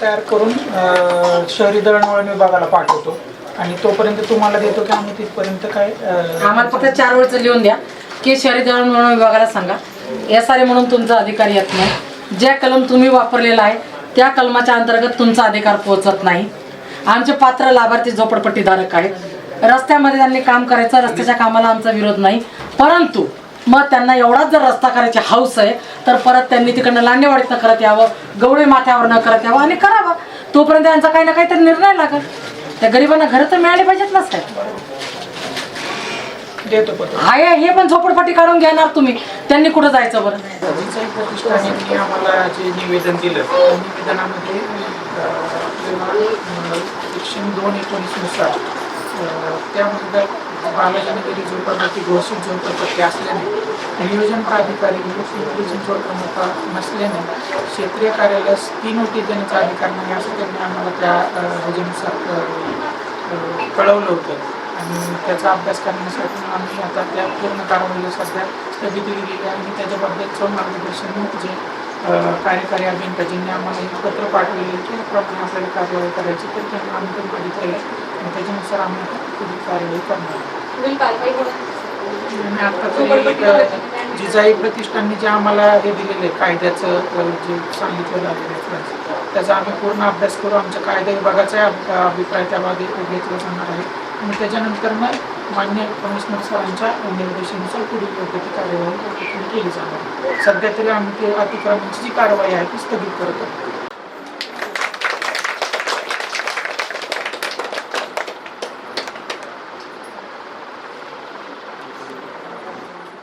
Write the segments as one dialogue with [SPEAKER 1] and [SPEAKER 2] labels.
[SPEAKER 1] तयार करून शहरी दळणवळण विभागाला पाठवतो. आणि तोपर्यंत तुम्हाला देतो की आम्ही तिथपर्यंत काय
[SPEAKER 2] आम्हाला फक्त चार वेळचं लिहून द्या. की शहरी दळणवळण विभागाला सांगा. एस आर ए म्हणून तुमचा अधिकार येत नाही. ज्या कलम तुम्ही वापरलेला आहे त्या कलमाच्या अंतर्गत तुमचा अधिकार पोहोचत नाही. आमचे पात्र लाभार्थी झोपडपट्टीधारक आहेत. रस्त्यामध्ये त्यांनी काम करायचं रस्त्याच्या कामाला आमचा विरोध नाही. परंतु मग त्यांना एवढाच जर रस्ता करायची हौस आहे तर परत त्यांनी तिकडनं लांडेवाडीत न करत यावं गवळी माथ्यावर न करत यावं आणि करावं. तोपर्यंत त्यांचा काही ना काहीतरी निर्णय लागेल. त्या गरिबांना घरं तर मिळाली पाहिजेत ना साहेब. आहे हे पण झोपडपट्टी काढून घेणार तुम्ही. त्यांनी कुठं जायचं बरं?
[SPEAKER 1] निवेदन दिलं निवेदनामध्ये दोन एकोणीसनुसार केली झोपडपट्टी घोषित झोपडपट्टी असल्याने नियोजन प्राधिकारी पिंपरी चिंचवड प्रमुख नसल्याने क्षेत्रीय कार्यालयास ती नोटीस देण्याचा अधिकार नाही असं त्यांनी आम्हाला त्या अ, ह्याच्यानुसार कळवलं होतं. आणि त्याचा अभ्यास करण्यासाठी आम्ही आता त्या पूर्ण कारवाईला सध्या स्थगिती दिलेली आहे आणि त्याच्याबद्दलचं मार्गदर्शन जे कार्यकारी कार्यकारी ज्यांनी आम्हाला एक पत्र पाठवलेलं आहे की याप्रमाणे आपल्याला कारवाई करायची तर त्यांना आम्ही पण मागितलेलं आहे. आणि त्याच्यानुसार आम्ही पुढील कार्यवाही करणार. जिजाई प्रतिष्ठानने जे आम्हाला हे दिलेलं आहे कायद्याचं जे सांगितलेलं आहे reference, त्याचा आम्ही पूर्ण अभ्यास करू. आमच्या कायदा विभागाचा अभ- अभिप्राय त्यामध्ये घेतला जाणार आहे. आणि त्याच्यानंतर मग मान्य कमिशनर सरांच्या निर्देशानुसार पुढील योग्य ती कार्यवाही केली जाणार. सध्या तरी आम्ही ते अतिक्रमणाची जी कारवाई आहे ती स्थगित करत आहोत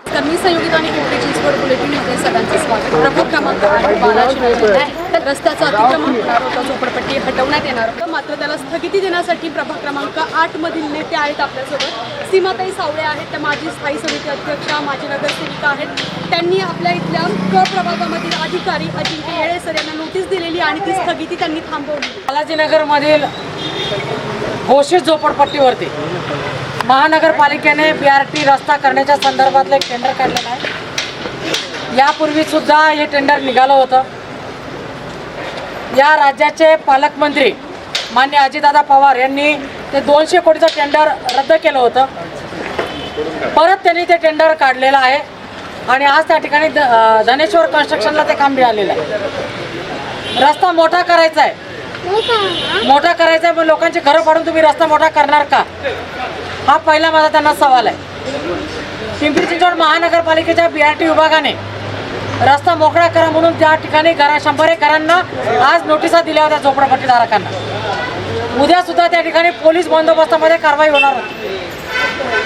[SPEAKER 3] तर मी संयोगिता आणि पिंपरी चिंचवड बुलेटिनमध्ये सगळ्यांचं स्वागत. प्रभाग क्रमांक आठ बालाजी नगर. आहे. रस्त्याचं अतिक्रमण होणार होतं झोपडपट्टी हटवण्यात येणार होतं. मात्र त्याला स्थगिती देण्यासाठी प्रभाग क्रमांक आठमधील नेते आहेत आपल्यासोबत. सीमाताई सावळे आहेत त्या माजी स्थायी समिती अध्यक्षा माजी नगरसेविका आहेत. त्यांनी आपल्या इथल्या क प्रभागामधील अधिकारी अजिंक्य येळे सर यांना नोटीस दिलेली आणि ती स्थगिती त्यांनी थांबवली.
[SPEAKER 2] बालाजीनगरमधील घोषित झोपडपट्टीवरती महानगरपालिकेने बी आर टी रस्ता करण्याच्या संदर्भातलं एक टेंडर काढलेलं आहे. यापूर्वी सुद्धा हे टेंडर निघालं होतं. या राज्याचे पालकमंत्री मान्य अजितदादा पवार यांनी ते दोनशे कोटीचं टेंडर रद्द केलं होतं. परत त्यांनी ते टेंडर काढलेलं आहे आणि आज त्या ठिकाणी धनेश्वर कन्स्ट्रक्शनला ते काम मिळालेलं आहे. रस्ता मोठा करायचा आहे. मोठा करायचा आहे पण लोकांची घरं पाडून तुम्ही रस्ता मोठा करणार का? हा पहिला माझा त्यांना सवाल आहे. पिंपरी चिंचवड महानगरपालिकेच्या बी आर टी विभागाने रस्ता मोकळा करा म्हणून त्या ठिकाणी घरा शंभर एकरांना आज नोटिसा दिल्या होत्या झोपडपट्टीधारकांना उद्या सुद्धा त्या ठिकाणी पोलीस बंदोबस्तामध्ये कारवाई होणार होती.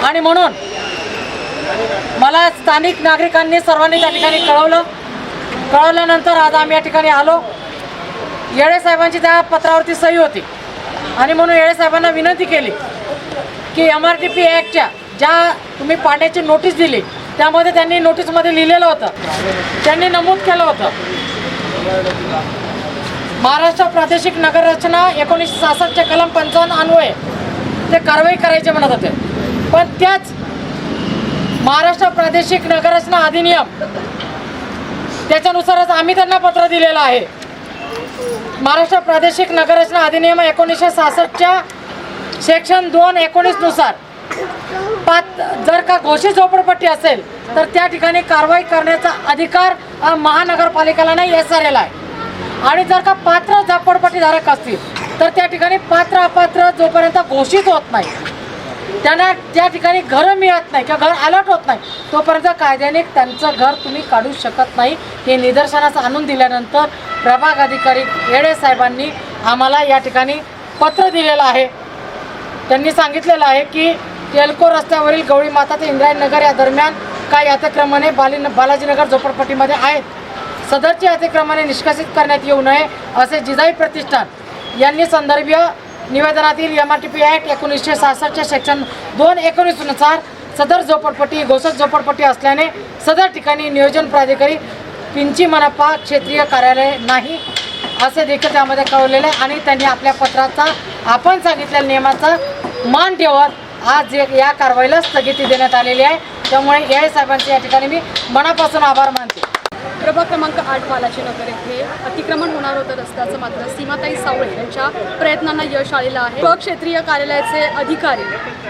[SPEAKER 2] आणि म्हणून मला स्थानिक नागरिकांनी सर्वांनी त्या ठिकाणी कळवलं. कळवल्यानंतर आज आम्ही या ठिकाणी आलो. येळे साहेबांची त्या पत्रावरती सही होती. आणि म्हणून येळे साहेबांना विनंती केली. की एम आर टी पी ॲक्टच्या ज्या तुम्ही पाण्याची नोटीस दिली त्यामध्ये त्यांनी नोटीसमध्ये लिहिलेलं होतं. त्यांनी नमूद केलं होतं. महाराष्ट्र प्रादेशिक नगररचना एकोणीसशे सहासष्टच्या कलम पंचावन्न अन्वये ते कारवाई करायचे म्हणत होते. पण त्याच महाराष्ट्र प्रादेशिक नगररचना अधिनियम त्याच्यानुसारच आम्ही त्यांना पत्र दिलेलं आहे. महाराष्ट्र प्रादेशिक नगररचना अधिनियम एकोणीसशे सहासष्टच्या सेक्शन दोन एकोणीसनुसार पात जर का घोषित झोपडपट्टी असेल तर त्या ठिकाणी कारवाई करण्याचा अधिकार महानगरपालिकेला नाही एस आर एला आहे. आणि जर का पात्र झोपडपट्टीधारक असतील तर त्या ठिकाणी पात्र अपात्र जोपर्यंत घोषित होत नाही त्यांना त्या ठिकाणी घरं मिळत नाही किंवा घर अलर्ट होत नाही तोपर्यंत कायद्याने त्यांचं घर तुम्ही काढू शकत नाही. हे निदर्शनास आणून दिल्यानंतर प्रभाग अधिकारी येडे साहेबांनी आम्हाला या ठिकाणी पत्र दिलेलं आहे. त्यांनी सांगितलेलं आहे की तेलको रस्त्यावरील गवळी माता ते इंद्रायणनगर या दरम्यान काही अतिक्रमणे बाली बालाजीनगर झोपडपट्टीमध्ये आहेत. सदरची अतिक्रमणे निष्कासित करण्यात येऊ नये असे जिजाई प्रतिष्ठान यांनी संदर्भीय निवेदनातील M R T P act एकोणीसशे सहासष्टच्या सेक्शन दोन एकोणीसनुसार सदर झोपडपट्टी घोषित झोपडपट्टी असल्याने सदर ठिकाणी नियोजन प्राधिकारी पिंची मनपा क्षेत्रीय कार्यालय नाही असे देखील त्यामध्ये कळवलेले आहे आणि त्यांनी आपल्या पत्राचा आपण सांगितलेल्या नियमाचा मान ठेवत आज जे या कारवाईला स्थगिती देण्यात आलेली आहे. त्यामुळे या साहेबांचे या ठिकाणी मी मनापासून आभार मानते.
[SPEAKER 3] प्रभाग क्रमांक आठ बालाजी नगर येथे अतिक्रमण होणार होतं रस्त्याचं मात्र सीमाताई सावळे यांच्या प्रयत्नांना यश आलेलं आहे. क क्षेत्रीय कार्यालयाचे अधिकारी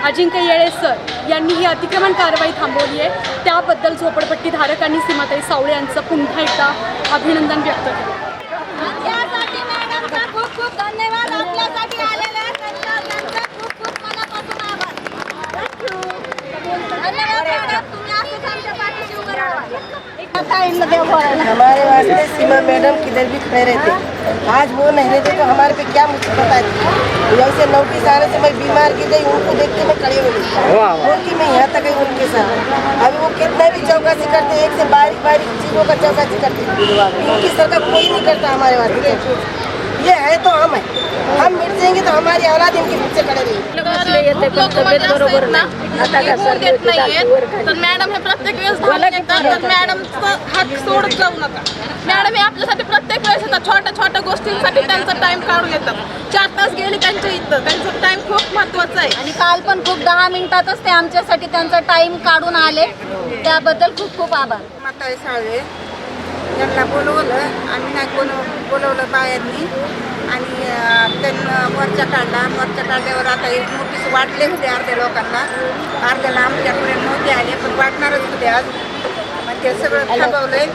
[SPEAKER 3] अजिंक्य येळे सर यांनी ही अतिक्रमण कारवाई थांबवली आहे. त्याबद्दल झोपडपट्टी धारकांनी सीमाताई सावळे यांचं पुन्हा एकदा अभिनंदन व्यक्त केलं
[SPEAKER 4] त्यासाठी मॅडमचा खूप खूप धन्यवाद आपल्यासाठी आलेले आहेत त्यांचा त्यांचा खूप खूप मनापासून आभार थँक्यू धन्यवाद मॅडम तुम्ही असंच आमच्या पाठीशी उभं राहा
[SPEAKER 5] हमारे वास्ते सीमा मैडम किधर भी खड़े रहते आज वो नहीं रहते तो हमारे पे क्या मुसीबत आती जैसे नौकरी से आने से मैं बीमार गिर गई उनको देख के मैं खड़ी हो गई। बोलती मैं यहाँ तक आई उनके साथ। अभी वो कितना भी चौकसी करते एक से बारीक बारीक चीज़ों का चौकसी करते इनकी सरकार कोई नहीं करता हमारे वास्ते। ये है तो हम है। हम मिट जाएंगे तो हमारी औलाद इनके पीछे खड़े रहेगी
[SPEAKER 6] तर मॅडम हे प्रत्येक वेळेस तर मॅडमचा हक सोडत जाऊ नका मॅडम हे आपल्यासाठी प्रत्येक वेळेस येतात छोट्या छोट्या गोष्टींसाठी त्यांचा टाइम काढून येतात चार तास गेले त्यांच्या इथं। त्यांचा टाइम खूप महत्त्वाचा आहे.
[SPEAKER 4] आणि काल पण खूप दहा मिनिटातच ते आमच्यासाठी त्यांचा टाइम काढून आले. त्याबद्दल खूप खूप आभार.
[SPEAKER 7] म्हातारे साळवे यांना बोलवलं. आम्ही नाही कोण बोलवलं बायांनी. आणि त्यांना मोर्चा काढला मोर्चा काढल्यावर आता एक नोटीस वाटले होते अर्ध्या लोकांना. अर्ध्याला आमच्यापर्यंत नव्हते आले पण वाटणारच होते आज. मग ते सगळं थांबवलंय.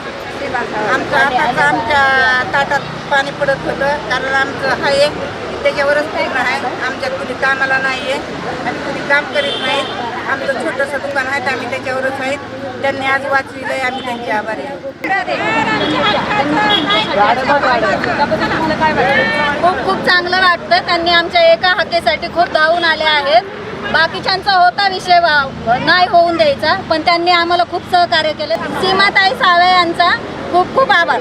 [SPEAKER 7] आमचं आताच आमच्या ताटात पाणी पडत होतं. कारण आमचं आहे त्याच्यावरच पूर्ण आहे. आमच्या कुणी कामाला नाही आहे आणि कुणी काम करीत नाहीत. आमचं छोटंसं दुकान आहे आम्ही त्याच्यावरच आहेत. त्यांनी आज वाचविलंय आम्ही त्यांचे आभारी
[SPEAKER 4] खूप खूप चांगलं वाटतं. त्यांनी आमच्या एका हकेसाठी खूप धावून आले आहेत. बाकीच्यांचा होता विषय नाही होऊन द्यायचा पण त्यांनी आम्हाला खूप सहकार्य केलं. सीमाताई सावे यांचा खूप खूप आभार.